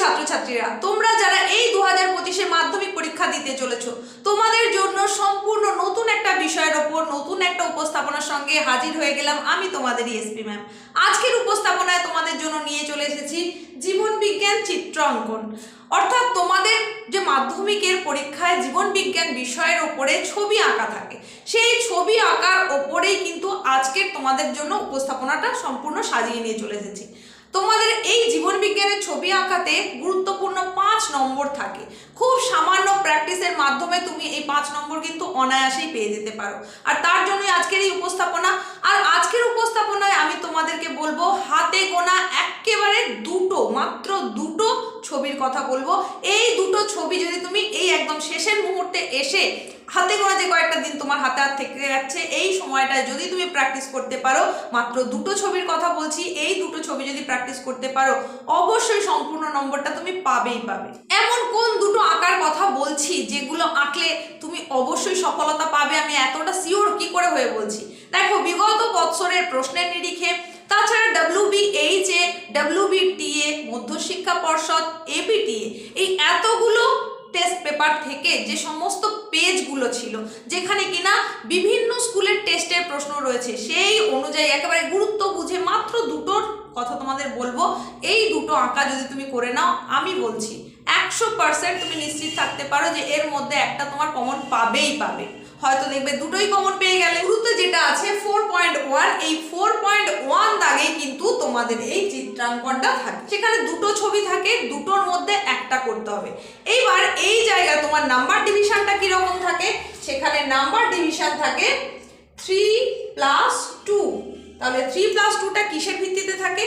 ছাত্রছাত্রীরা, তোমরা যারা এই দু হাজার পঁচিশে মাধ্যমিক পরীক্ষা দিতে চলেছো, তোমাদের জন্য সম্পূর্ণ নতুন একটা বিষয়ের ওপর নতুন একটা উপস্থাপনার সঙ্গে হাজির হয়ে গেলাম আমি তোমাদেরই এসপি ম্যাম। আজকের উপস্থাপনায় তোমাদের জন্য নিয়ে চলে এসেছি জীবন বিজ্ঞান চিত্র অঙ্কন। অর্থাৎ তোমাদের যে মাধ্যমিকের পরীক্ষায় জীবন বিজ্ঞান বিষয়ের ওপরে ছবি আঁকা থাকে, সেই ছবি আঁকার ওপরেই কিন্তু আজকের তোমাদের জন্য উপস্থাপনাটা সম্পূর্ণ সাজিয়ে নিয়ে চলে এসেছি। তোমাদের এই জীবন বিজ্ঞানের ছবি আঁকাতে গুরুত্বপূর্ণ পাঁচ নম্বর থাকে। খুব সামান্য প্র্যাকটিসের মাধ্যমে তুমি এই পাঁচ নম্বর কিন্তু অনায়াসেই পেয়ে যেতে পারো। আর তার জন্যই আজকের এই উপস্থাপনা। আর আজকের উপস্থাপনায় আমি তোমাদেরকে বলব, হাতে গোনা একেবারে দুটো, মাত্র দুটো ছবির কথা বলব। এই দুটো ছবি যদি তুমি এই একদম শেষের মুহূর্তে এসে হাতে গোনা যে কয়েকটা দিন তোমার হাতে হাত থেকে যাচ্ছে, এই সময়টায় যদি তুমি প্র্যাকটিস করতে পারো, মাত্র দুটো ছবির কথা বলছি, এই দুটো ছবি যদি প্র্যাকটিস করতে পারো, অবশ্যই সম্পূর্ণ নম্বরটা তুমি পাবেই পাবে। এমন কোন দুটো আঁকার কথা বলছি যেগুলো আঁকলে তুমি অবশ্যই সফলতা পাবে? আমি এতটা শিওর কি করে হয়ে বলছি? দেখো, বিগত বৎসরের প্রশ্নের নিরিখে তাছাড়া ডাব্লিউবিএইচ এ ডাব্লিউবিটিএ মধ্যশিক্ষা পর্ষদ এবিটিএ এই এতগুলো টেস্ট পেপার থেকে যে সমস্ত পেজগুলো ছিল, যেখানে কিনা বিভিন্ন স্কুলের টেস্টের প্রশ্ন রয়েছে, সেই অনুযায়ী একেবারে গুরুত্ব বুঝে মাত্র দুটোর কথা তোমাদের বলব। এই দুটো আঁকা যদি তুমি করে নাও, আমি বলছি, একশো পার্সেন্ট তুমি নিশ্চিত থাকতে পারো যে এর মধ্যে একটা তোমার কমন পাবেই পাবে। হয়তো দেখবে দুটোই কমন পেয়ে গেলে। গুরুত্ব যেটা আছে ফোর পয়েন্ট ওয়ান এই ফোর পয়েন্ট ওয়ান দাগে কিন্তু তোমাদের এই চিত্রাঙ্কনটা থাকে সেখানে দুটো ছবি থাকে, দুটোর মধ্যে একটা করতে হবে। এইবার এই জায়গায় তোমার নাম্বার ডিভিশনটা কীরকম থাকে? সেখানে নাম্বার ডিভিশন থাকে থ্রি প্লাস টু তাহলে থ্রি প্লাস টুটা কিসের ভিত্তিতে থাকে?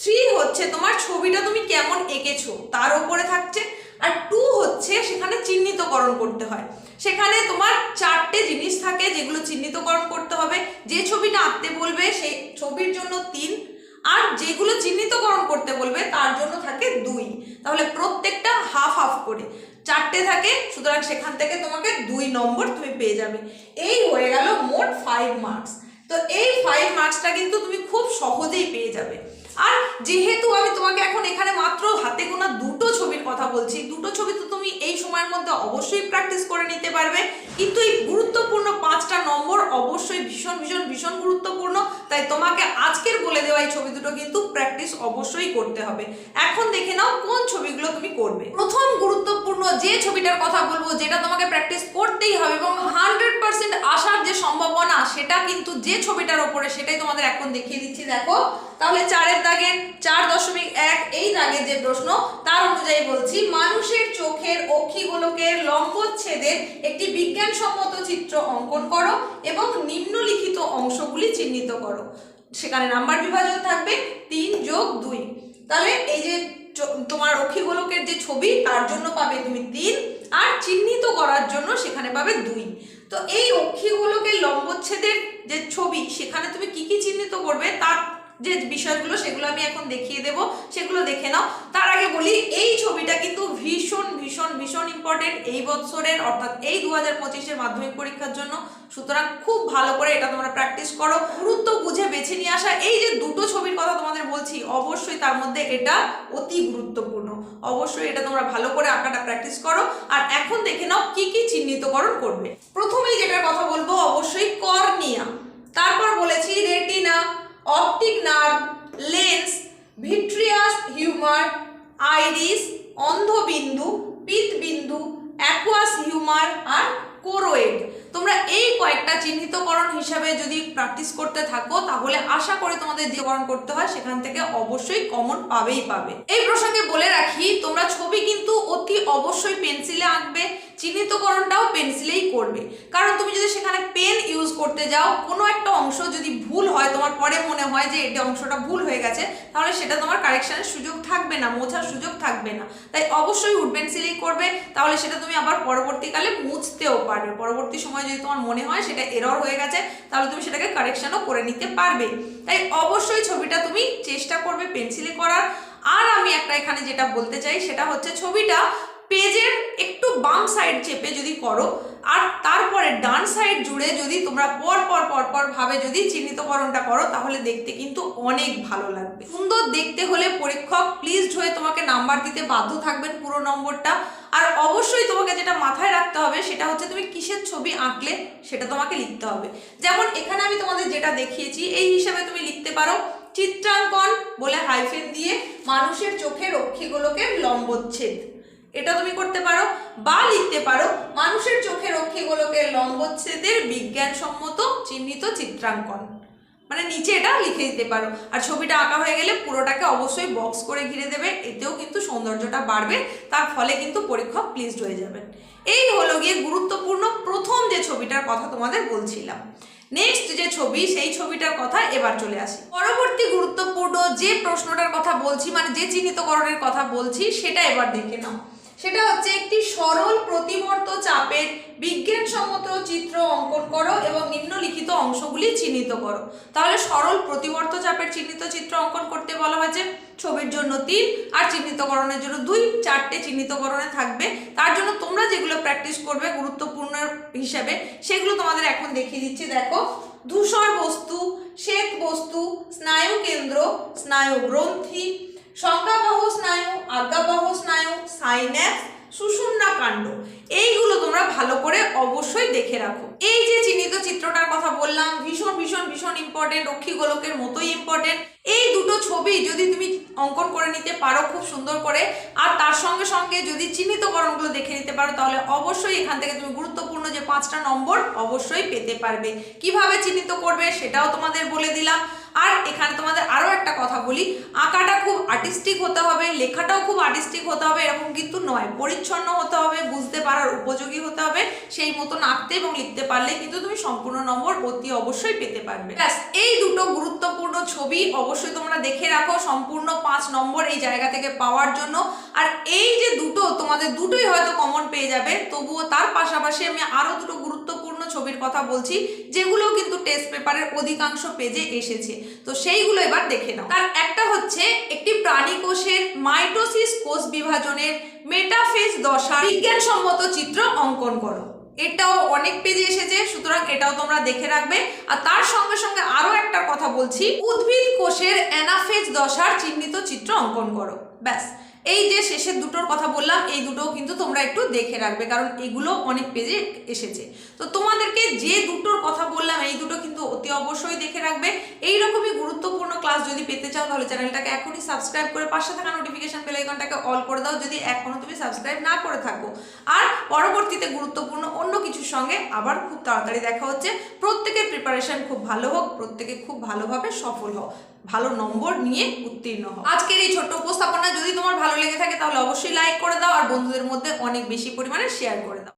থ্রি হচ্ছে তোমার ছবিটা তুমি কেমন এঁকেছো, তার উপরে থাকছে। আর টু হচ্ছে সেখানে চিহ্নিতকরণ করতে হয়। সেখানে তোমার চারটে জিনিস থাকে যেগুলো চিহ্নিতকরণ করতে হবে। যে ছবিটা আঁকতে বলবে সেই ছবির জন্য তিন, আর যেগুলো চিহ্নিতকরণ করতে বলবে তার জন্য থাকে দুই। তাহলে প্রত্যেকটা হাফ হাফ করে। চারটে থাকে, সুতরাং সেখান থেকে তোমাকে দুই নম্বর তুমি পেয়ে যাবে। এই হয়ে গেল মোট ফাইভ মার্কস তো এই ফাইভ মার্কসটা কিন্তু তুমি খুব সহজেই পেয়ে যাবে। আর যেহেতু আমি তোমাকে এখন এখানে মাত্র হাতে গোনা দুটো ছবির কথা বলছি, দুটো ছবি তো সময়ের মধ্যে অবশ্যই প্র্যাকটিস করে নিতে পারবে। কিন্তু এই গুরুত্বপূর্ণ পাঁচটা নম্বর অবশ্যই ভীষণ ভীষণ ভীষণ গুরুত্বপূর্ণ। তাই তোমাকে আজকের বলে দেওয়া এই ছবি দুটো কিন্তু প্র্যাকটিস অবশ্যই করতে হবে। এখন দেখে নাও কোন ছবিগুলো তুমি করবে। প্রথম গুরুত্বপূর্ণ যে ছবিটার কথা বলব, যেটা তোমাকে প্র্যাকটিস করতেই হবে এবং হান্ড্রেড পার্সেন্ট আসার যে সম্ভাবনা, সেটা কিন্তু যে ছবিটার ওপরে, সেটাই তোমাদের এখন দেখিয়ে দিচ্ছি। দেখো, তাহলে চারের দাগের চার দশমিক এক, এই দাগের যে প্রশ্ন, তার অনুযায়ী বলছি, মানুষের চোখের অক্ষিগোলকের লম্বচ্ছেদের একটি বিজ্ঞানসম্মত চিত্র অঙ্কন করো এবং নিম্নলিখিত অংশগুলি চিহ্নিত করো। সেখানে নাম্বার বিভাজন থাকবে তিন যোগ দুই। তাহলে এই যে তোমার অক্ষিগোলকের যে ছবি, তার জন্য পাবে তুমি তিন, আর চিহ্নিত করার জন্য সেখানে পাবে দুই। তো এই অক্ষিগোলকের লম্বচ্ছেদের যে ছবি, সেখানে তুমি কি কি চিহ্নিত করবে, তার যে বিষয়গুলো, সেগুলো আমি এখন দেখিয়ে দেব, সেগুলো দেখে নাও। তার আগে বলি, এই ছবিটা কিন্তু ভীষণ ইম্পর্টেন্ট এই বছরের অর্থাৎ এই দু হাজার পঁচিশের মাধ্যমিক পরীক্ষার জন্য। সুতরাং খুব ভালো করে এটা তোমরা প্র্যাকটিস করো। গুরুত্ব বুঝে বেছে নিয়ে আসা, এই যে দুটো ছবির কথা তোমাদের বলছি, অবশ্যই তার মধ্যে এটা অতি গুরুত্বপূর্ণ। অবশ্যই এটা তোমরা ভালো করে আঁকাটা প্র্যাকটিস করো। আর এখন দেখে নাও কি কি চিহ্নিতকরণ করবে। প্রথমেই যেটার কথা বলব, অবশ্যই কর্নিয়া। তারপর বলেছি retina, optic nerve, lens, vitreous humour, iris, অন্ধবিন্দু aqueous humour আর কোরোয়েড তোমরা এই কয়েকটা চিহ্নিতকরণ হিসাবে যদি প্র্যাকটিস করতে থাকো, তাহলে আশা করে তোমাদের যেকরণ করতে হয়, সেখান থেকে অবশ্যই কমন পাবেই পাবে। এই প্রসঙ্গে বলে রাখি, তোমরা ছবি কিন্তু অতি অবশ্যই পেন্সিলে আঁকবে, চিহ্নিতকরণটাও পেন্সিলেই করবে। কারণ তুমি যদি সেখানে পেন ইউজ করতে যাও, কোনো একটা অংশ যদি ভুল হয়, তোমার পরে মনে হয় যে এটা অংশটা ভুল হয়ে গেছে, তাহলে সেটা তোমার কারেকশানের সুযোগ থাকবে না, মোছার সুযোগ থাকবে না। তাই অবশ্যই উড পেন্সিলেই করবে, তাহলে সেটা তুমি আবার পরবর্তীকালে মুছতেও পারবে। পরবর্তী সময় যদি তোমার মনে হয় সেটা এরর হয়ে গেছে, তাহলে তুমি সেটাকে কারেকশনও করে নিতে পারবে। তাই অবশ্যই ছবিটা তুমি চেষ্টা করবে পেন্সিলে করার। আর আমি একটা এখানে যেটা বলতে চাই, সেটা হচ্ছে ছবিটা পেজের একটু বাম সাইড চেপে যদি করো, আর তারপরে ডান সাইড জুড়ে যদি তোমরা পর পর পর পর ভাবে যদি চিহ্নিতকরণটা করো, তাহলে দেখতে কিন্তু অনেক ভালো লাগবে। সুন্দর দেখতে হলে পরীক্ষক প্লিজ হয়ে তোমাকে নাম্বার দিতে বাধ্য থাকবেন পুরো নম্বরটা। আর অবশ্যই রাখতে হবে সেটা হচ্ছে তুমি কিসের ছবি আঁকলে সেটা তোমাকে লিখতে হবে। যেমন এখানে আমি তোমাদের যেটা দেখিয়েছি, এই হিসাবে তুমি লিখতে পারো, চিত্রাঙ্কন বলে হাইফেন দিয়ে মানুষের চোখে রক্ষীগুলোকে লম্বচ্ছেদ। এটা তুমি করতে পারো, বা লিখতে পারো, মানুষের চোখে রক্ষীগুলোকে লম্বচ্ছেদের বিজ্ঞানসম্মত চিহ্নিত চিত্রাঙ্কন। মানে নিচে এটা লিখে দিতে পারো। আর ছবিটা আঁকা হয়ে গেলে পুরোটাকে অবশ্যই বক্স করে ঘিরে দেবে, এতেও কিন্তু সৌন্দর্যটা বাড়বে, তার ফলে কিন্তু পরীক্ষক প্লিজড হয়ে যাবেন। এই হলো গিয়ে গুরুত্বপূর্ণ প্রথম যে ছবিটার কথা তোমাদের বলছিলাম। নেক্সট যে ছবি, সেই ছবিটার কথা এবার চলে আসি। পরবর্তী গুরুত্বপূর্ণ যে প্রশ্নটার কথা বলছি মানে যে চিহ্নিতকরণের কথা বলছি, সেটা এবার দেখে নাও। সেটা হচ্ছে একটি সরল বিজ্ঞানসম্মত চিত্র অঙ্কন করো এবং নিম্নলিখিত অংশগুলি চিহ্নিত করো। তাহলে সরল প্রতিবর্ত চাপের চিহ্নিত চিত্র অঙ্কন করতে বলা হয়েছে। ছবির জন্য তিন আর চিহ্নিতকরণের জন্য দুই। চারটে চিহ্নিতকরণে থাকবে। তার জন্য তোমরা যেগুলো প্র্যাকটিস করবে গুরুত্বপূর্ণ হিসাবে, সেগুলো তোমাদের এখন দেখিয়ে দিচ্ছি। দেখো, ধূসর বস্তু, শ্বেত বস্তু, স্নায়ু কেন্দ্র, স্নায়ু গ্রন্থি, সংজ্ঞাবাহ স্নায়ু, আজ্ঞাবাহ স্নায়ু সাইন্যাপস সুষুম্না কাণ্ড। ভালো করে অবশ্যই দেখে রাখো। এই যে চিহ্নিত চিত্রটার কথা বললাম, ভীষণ ভীষণ ভীষণ ইম্পর্টেন্ট রক্ষী গোলকের মতোই ইম্পর্টেন্ট এই দুটো ছবি যদি তুমি অঙ্কন করে নিতে পারো খুব সুন্দর করে, আর তার সঙ্গে সঙ্গে যদি চিহ্নিতকরণগুলো দেখে নিতে পারো, তাহলে অবশ্যই এখান থেকে তুমি গুরুত্বপূর্ণ যে পাঁচটা নম্বর অবশ্যই পেতে পারবে। কীভাবে চিহ্নিত করবে সেটাও তোমাদের বলে দিলাম। আর এখানে তোমাদের আরও একটা কথা বলি, আঁকাটা খুব আর্টিস্টিক হতে হবে, লেখাটাও খুব আর্টিস্টিক হতে হবে, এরকম কিন্তু নয়। পরিচ্ছন্ন হতে হবে, বুঝতে পারার উপযোগী হতে হবে, সেই মতন আঁকতে এবং লিখতে পারলে কিন্তু তুমি সম্পূর্ণ নম্বর অতি অবশ্যই পেতে পারবে। ব্যাস, এই দুটো গুরুত্বপূর্ণ ছবি অবশ্যই তোমরা দেখে রাখো, সম্পূর্ণ পাঁচ নম্বর এই জায়গা থেকে পাওয়ার জন্য। আর এই যে দুটো, তোমাদের দুটোই হয়তো কমন পেয়ে যাবে, তবুও তার পাশাপাশি আমি আরও দুটো গুরুত্বপূর্ণ ছবির কথা বলছি যেগুলো কিন্তু টেস্ট পেপারের অধিকাংশ পেজে এসেছে। তো সেইগুলো এবার দেখে নাও। তার একটা হচ্ছে একটি প্রাণী কোষের মাইটোসিস কোষ বিভাজনের মেটাফেজ দশা বিজ্ঞানসম্মত চিত্র অঙ্কন করো। এটাও অনেক পেজে এসেছে, সুতরাং এটাও তোমরা দেখে রাখবে। আর তার সঙ্গে সঙ্গে আরও একটা কথা বলছি, উদ্ভিদ কোষের অ্যানাফেজ দশার চিহ্নিত চিত্র অঙ্কন করো। ব্যাস। এই যে শেষের দুটোর কথা বললাম, এই দুটোও কিন্তু তোমরা একটু দেখে রাখবে, কারণ এগুলো অনেক পেজে এসেছে। তো তোমাদেরকে যে দুটোর কথা বললাম, এই দুটো কিন্তু অতি অবশ্যই দেখে রাখবে। এই রকমই গুরুত্বপূর্ণ ক্লাস যদি পেতে চাও, তাহলে চ্যানেলটাকে এখনই সাবস্ক্রাইব করে পাশে থাকা নোটিফিকেশন বেল আইকনটাকে অল করে দাও, যদি এখনও তুমি সাবস্ক্রাইব না করে থাকো। আর পরবর্তীতে গুরুত্বপূর্ণ সঙ্গে আবার খুব তাড়াতাড়ি দেখা হচ্ছে। প্রত্যেকের প্রিপারেশন খুব ভালো হোক, প্রত্যেকে খুব ভালোভাবে সফল হোক। ভালো নম্বর নিয়ে উত্তীর্ণ হোক। আজকের এই ছোট্ট উপস্থাপনা যদি তোমার ভালো লেগে থাকে, তাহলে অবশ্যই লাইক করে দাও আর বন্ধুদের মধ্যে অনেক বেশি পরিমাণে শেয়ার করে দাও।